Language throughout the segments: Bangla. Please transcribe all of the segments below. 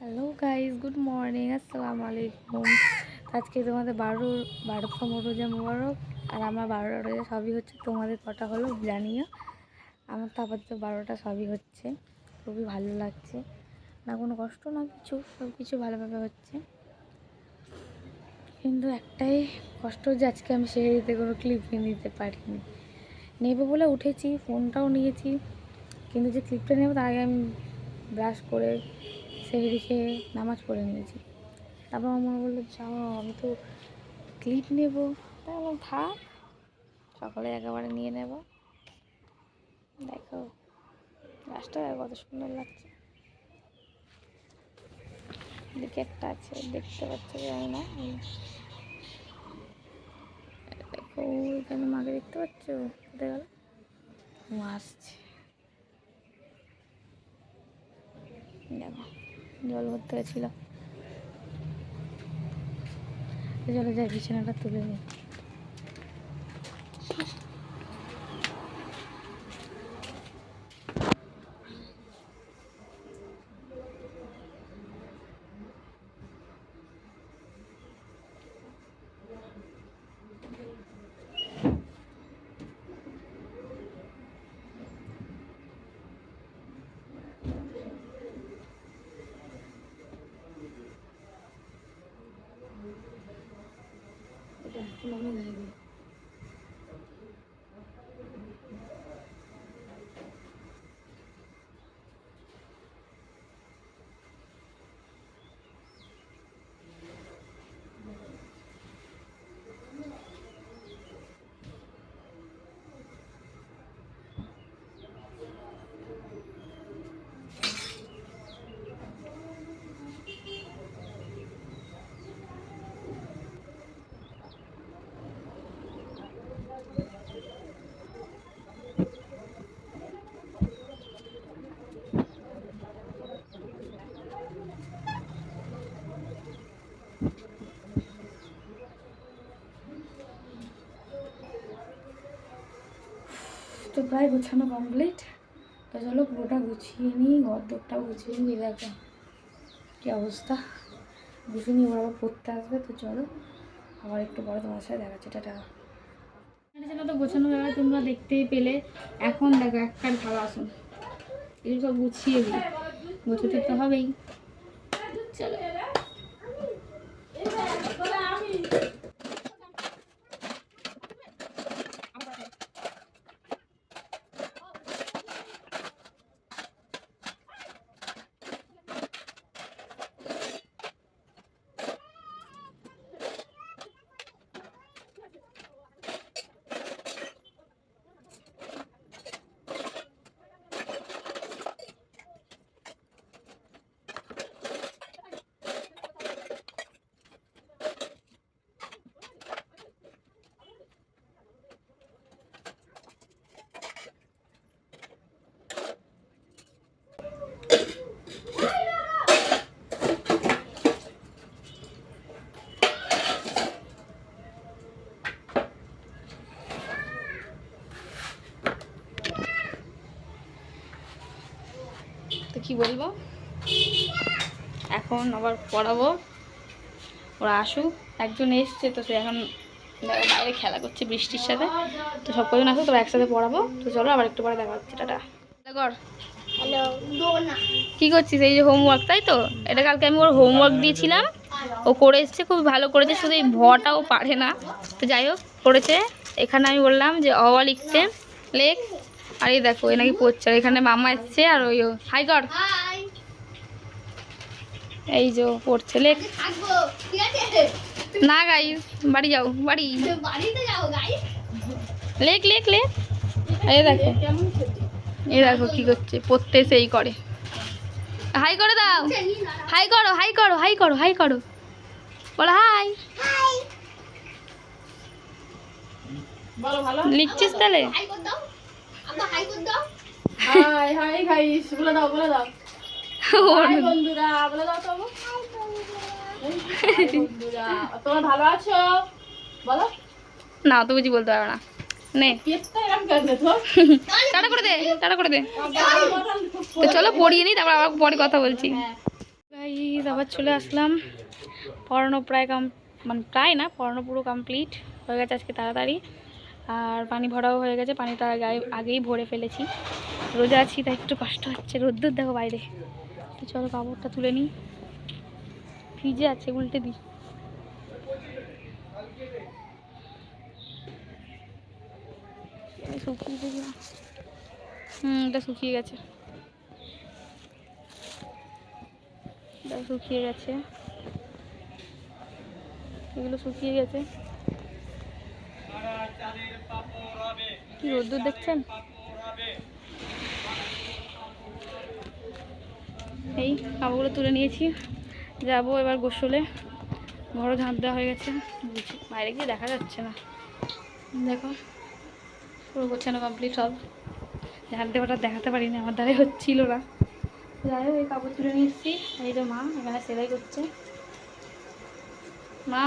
হ্যালো গাইজ গুড মর্নিং আসসালামু আলাইকুম আজকে তোমাদের বারো বারোতম রোজা মুবারক, আর আমার বারোটা রোজা সবই হচ্ছে তোমাদের কটা হলো জানিও আমার তো আপাতত বারোটা সবই হচ্ছে। খুবই ভালো লাগছে। না, কোনো কষ্ট, না কিছু, সব কিছু ভালোভাবে হচ্ছে। কিন্তু একটাই কষ্ট যে আজকে আমি সেহেরিতে কোনো ক্লিপ নিতে পারিনি। নেব বলে উঠেছি ফোনটাও নিয়েছি। কিন্তু যে ক্লিপটা নেব তার আগে আমি ব্রাশ করে সেহেরি খেয়ে নামাজ পড়ে নিয়েছি। তারপর আমার বলল, যাও, আমি তো ক্লিপ নেব। তাই আমার থাক, সকালে একেবারে নিয়ে নেব। দেখো, গাছটা কত সুন্দর লাগছে। এদিকে একটা আছে, দেখতে পাচ্ছ জানি না। এখানে মাকে দেখতে পাচ্ছ? কোথায় গেল? ও আসছে। দেখো জল ভরতে গেছিল জলে যাই বিছানাটা তুলে নিই। 그러면 তো প্রায় গোছানো কমপ্লিট তো চলো পুরোটা গুছিয়ে নিই গদ্দরটাও গুছিয়ে নিই। দেখো কী অবস্থা। গুছিয়ে নিয়ে ওরা আবার পড়তে আসবে, তো চলো আবার একটু পরে তোমার সাথে দেখাচ্ছি। টাটা। তো গোছানো ব্যাপারে তোমরা দেখতেই পেলে। এখন দেখো একটা ভালো আসুন। এগুলো সব গুছিয়ে দিই গোছাতে তো হবেই। চলো। বলব? এখন আবার পড়াবো। ওরা আসুক। একজন এসছে তো সে এখন বাইরে খেলা করছে বৃষ্টির সাথে। তো সব কজন আসুক তোরা একসাথে পড়াবো। তো চলো আবার একটু পরে দেখা হচ্ছে টাটা। কি করছিস? এই যে হোমওয়ার্ক তাই তো? এটা কালকে আমি ওর হোমওয়ার্ক দিয়েছিলাম। ও করে এসছে খুব ভালো করেছে। শুধু এই ভটাও পারে না। তো যাই হোক করেছে। এখানে আমি বললাম যে অওয়া লিখতে। লেখ। আর এই দেখো এ নাকি পড়ছে। আর এখানে মামা এসছে আর ওই হাই কর এই যে ও পড়ছে আছে? না গাই বাড়ি যাও বাড়ি। লেখ লেখ লেখ। এই দেখো। এই দেখো কি করছে পড়তে সেই করে। হাই করে দাও। হাই করো হাই করো হাই করো হাই করো। বলো হাই হাই লিখছিস তাহলে? হাই হাই দাও। হাই হাই গাইস বলে দাও বলে দাও। হাই বন্ধুরা বলে দাও তো। বন্ধুরা তোমরা ভালো আছো? বলো। না তো বুঝি বলতে পারবে না। নে। টাটা করে দে টাটা করে দে। গাড়ি মটন খুব তো চলো পড়িয়ে নি তারপর আবার পরে কথা বলছি। হ্যাঁ। গাইস আবার চলে আসলাম। পড়ানো প্রায় কম মানে প্রায় না পড়ানো পুরো কমপ্লিট হয়ে গেছে আজকে তাড়াতাড়ি। আর পানি ভরাও হয়ে গেছে, পানিটা আগে আগেই ভরে ফেলেছি। রোজা আছি, তাই একটু কষ্ট হচ্ছে। রোদ্দুর দেখো বাইরে। তো চলো কাপড়টা তুলে নিই। ভিজে আছে, উল্টে দিই। শুকিয়ে হুম, এটা শুকিয়ে গেছে। এটা শুকিয়ে গেছে। এগুলো শুকিয়ে গেছে। কি রোদ্দুর দেখছেন? এই কাপড়গুলো তুলে নিয়েছি। যাব এবার গোসলে। ঘরও ঝাঁপ দেওয়া হয়ে গেছে। বাইরে গিয়ে দেখা যাচ্ছে না। দেখো, পুরো গোছানো কমপ্লিট সব। ঝাঁট দেওয়াটা দেখাতে পারিনি, আমার দ্বারাই হচ্ছিল না। যাই হোক, এই কাপড় তুলে নিয়ে এসেছি। এই তো মা, এখানে সেলাই করছে। মা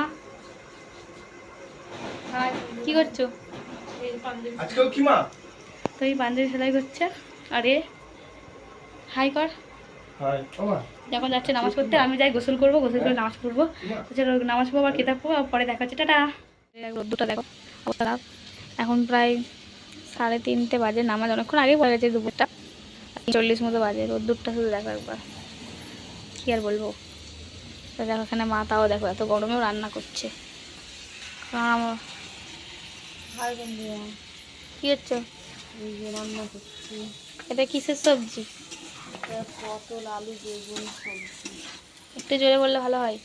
কি করছ? তো এই পাঞ্জাবি সেলাই করছে? আরে হাই কর। যখন যাচ্ছে নামাজ পড়তে আমি যাই গোসল করব গোসল করে নামাজ পড়ব। চলো নামাজ পড়ব আর কিতাব পড়ব আর পরে দেখা হচ্ছে। টাটা। রোদ্দুরটা দেখো। অবস্থা খারাপ। এখন প্রায় সাড়ে তিনটে বাজে নামাজ অনেকক্ষণ আগেই পড়ে গেছে দুপুরটা। চল্লিশ মতো বাজে রোদ্দুরটা শুধু দেখো একবার। কী আর বলব? তো দেখো এখানে মা তাও দেখো এত গরমেও রান্না করছে। কারণ আমার হাই রান্না করছি এটা সবজি পটল আলু বেগুন সবজি? একটু জোরে বললে ভালো হয়।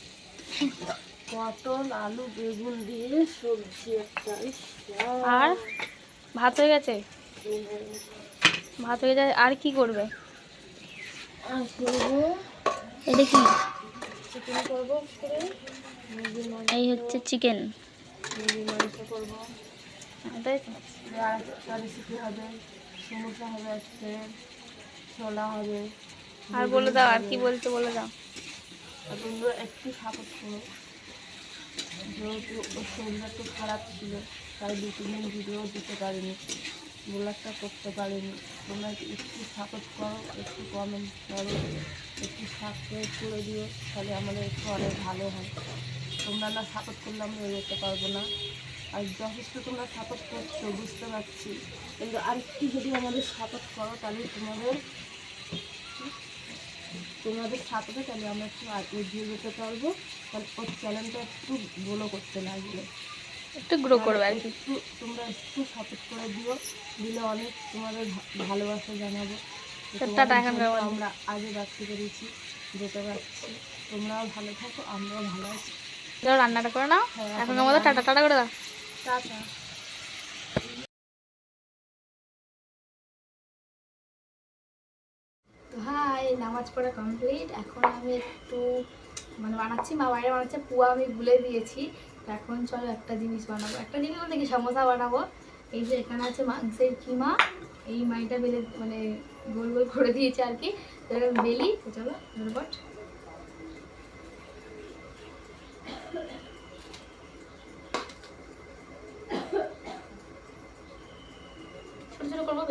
পটল আলু বেগুন দিয়ে সবজি আর ভাত হয়ে গেছে? গেছে। ভাত হয়ে যায় আর কি করবে? আর এটা করব করে এই হচ্ছে চিকেন করব রেসিপি হবে আজকে ছোলা হবে আর বলে দাও, আর কি বলতে বলে দাও। তোমরা একটু সাপোর্ট করো যেহেতু ওর শরীরটা একটু খারাপ ছিল তাই দু তিন ভিডিও দিতে পারিনি ব্লগটা করতে পারিনি তোমরা একটু সাপোর্ট করো একটু কমেন্ট করো একটু সাবস্ক্রাইব করে দিও তাহলে আমাদের একটু অনেক ভালো হয় তোমরা না সাপোর্ট করলে আমরা এগোতে পারব না। আর যথেষ্ট তোমরা সাপোর্ট করছ বুঝতে পারছি। কিন্তু আরেকটু যদি আমাদের সাপোর্ট করো তাহলে তোমাদের তোমাদের সাথে তাহলে আমরা একটু এগিয়ে যেতে পারব। তাহলে ওর চ্যানেলটা একটু বলো করতে লাগবে একটু গ্রো করবে আর কি। একটু তোমরা একটু সাপোর্ট করে দিও দিলে অনেক তোমাদের ভালোবাসা জানাব। আমরা আগে রাখতে পেরেছি যেতে পারছি। তোমরাও ভালো থাকো আমরাও ভালো আছি। রান্নাটা করে নাও। হ্যাঁ, এখন আমাদের টাটা টাটা করে দাও। টাটা তো হাই, নামাজ পড়া কমপ্লিট এখন আমি একটু মানে বানাচ্ছি, মা বাইরে বানাচ্ছে, পুয়া আমি ভুলে দিয়েছি। এখন চলো একটা জিনিস বানাবো। একটা জিনিস বলতে কি, সমোসা বানাবো। এই যে এখানে আছে মাংসের কিমা। এই মাইটা বেলে মানে গোল গোল করে দিয়েছে আর কি। বেলি চলো ঝটপট।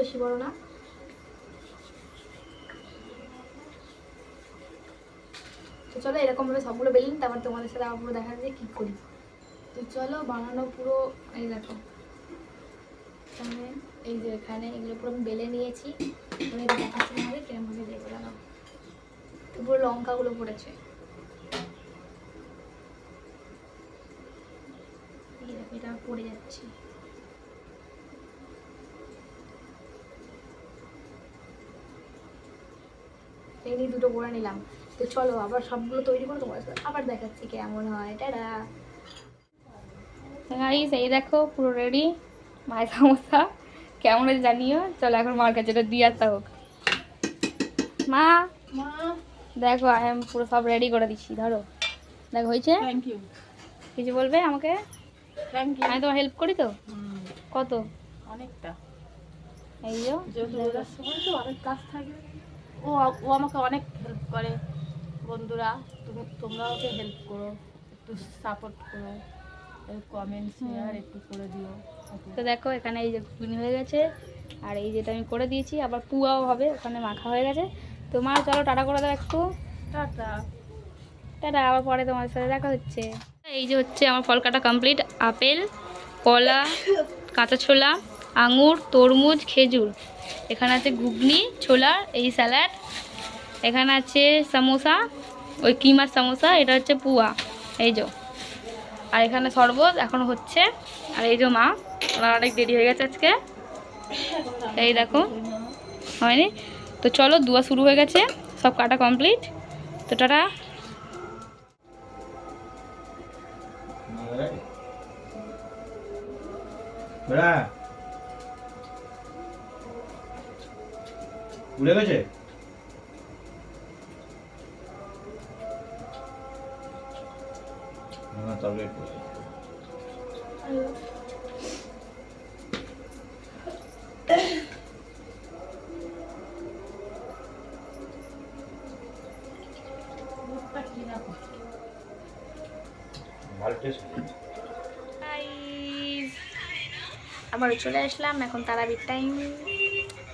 বেশি বড় না। তো চলো এরকমভাবে সবগুলো বেলুন, তারপর তোমাদের সাথে আবার পুরো দেখা যায় কী করি। তো চলো বানানো পুরো, এই দেখো। এই যে এখানে এগুলো পুরো আমি বেলে নিয়েছি। দেখাচ্ছি আমাদের কিরমভাবে তো পুরো লঙ্কাগুলো পড়েছে। এটা পড়ে যাচ্ছে। এই নিয়ে দুটো করে নিলাম। তো চলো আবার সবগুলো তৈরি করে তোমার সাথে আবার দেখাচ্ছি কেমন হয়। টাটা। গাইস এই দেখো পুরো রেডি মায়ের সমস্যা। কেমন হয়েছে জানিও? চলো এখন মার কাছে এটা দিয়ে আসতে হোক। মা মা। দেখো আমি পুরো সব রেডি করে দিচ্ছি ধরো। দেখো হয়েছে? থ্যাংক ইউ কিছু বলবে আমাকে? থ্যাংক ইউ আমি তোমার হেল্প করি তো? কত? অনেকটা। এই যে। যেহেতু সময় তো অনেক কাজ থাকে। ও ও আমাকে অনেক হেল্প করে। বন্ধুরা তুমি তোমরাও ওকে হেল্প করো একটু সাপোর্ট করো কমেন্ট শেয়ার একটু করে দিও। তো দেখো এখানে এই যে ঘুগনি হয়ে গেছে আর এই যেটা আমি করে দিয়েছি আবার পুয়াও হবে ওখানে মাখা হয়ে গেছে। তো মা চলো টাটা করে দাও একটু। টাটা। টাটা আবার পরে তোমার সাথে দেখা হচ্ছে। এই যে হচ্ছে আমার ফল কাটা কমপ্লিট আপেল কলা কাঁচা ছোলা আঙুর তরমুজ খেজুর। এখানে আছে ঘুগনি, ছোলা, এই স্যালাড। এখানে আছে সামোসা, ওই কিমার সামোসা, এটা হচ্ছে পুয়া, এই যে। আর এখানে শরবত এখন হচ্ছে, আর এই যে মা, ওনার অনেক দেরি হয়ে গেছে আজকে। এই দেখো, হয়নি? তো চলো, দুয়া শুরু হয়ে গেছে, সব কাটা কমপ্লিট। তো টাটা। বেড়া উড়ে গেছে? না আবারও চলে আসলাম এখন তারাবির টাইম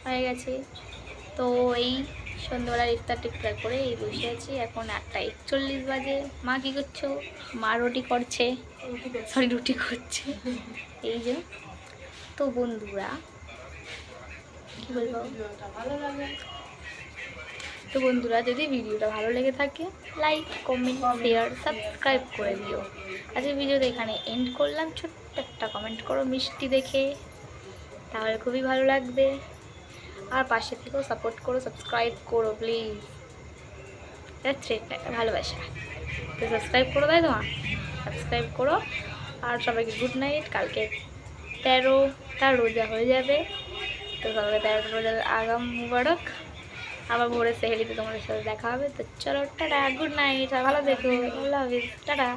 হয়ে গেছে। তো এই সন্ধ্যাবেলার ইফতার টিফতার করে এই বসে আছি। এখন আটটা একচল্লিশ বাজে। মা কী করছ? মা রুটি করছে। সরি, রুটি করছে। এই যে, তো বন্ধুরা, কী বলব? তো বন্ধুরা, যদি ভিডিওটা ভালো লেগে থাকে লাইক কমেন্ট শেয়ার সাবস্ক্রাইব করে দিও। আজকে ভিডিওটা এখানে এন্ড করলাম। ছোট্ট একটা কমেন্ট করো মিষ্টি দেখে। তাহলে খুবই ভালো লাগবে। আর পাশে থেকেও সাপোর্ট করো সাবস্ক্রাইব করো প্লিজ এটা থ্রেট ভালোবাসা। তো সাবস্ক্রাইব করো তাই তোমার সাবস্ক্রাইব করো। আর সবাইকে গুড নাইট কালকে তেরোটা রোজা হয়ে যাবে। তো সবাইকে তেরোটা রোজার আগাম মুবারক। আবার ভোরে সেহেলিতে তোমাদের সাথে দেখা হবে। তো চলো, টাটা গুড নাইট ভালো দেখো আল্লাহ হাফিজ টাটা।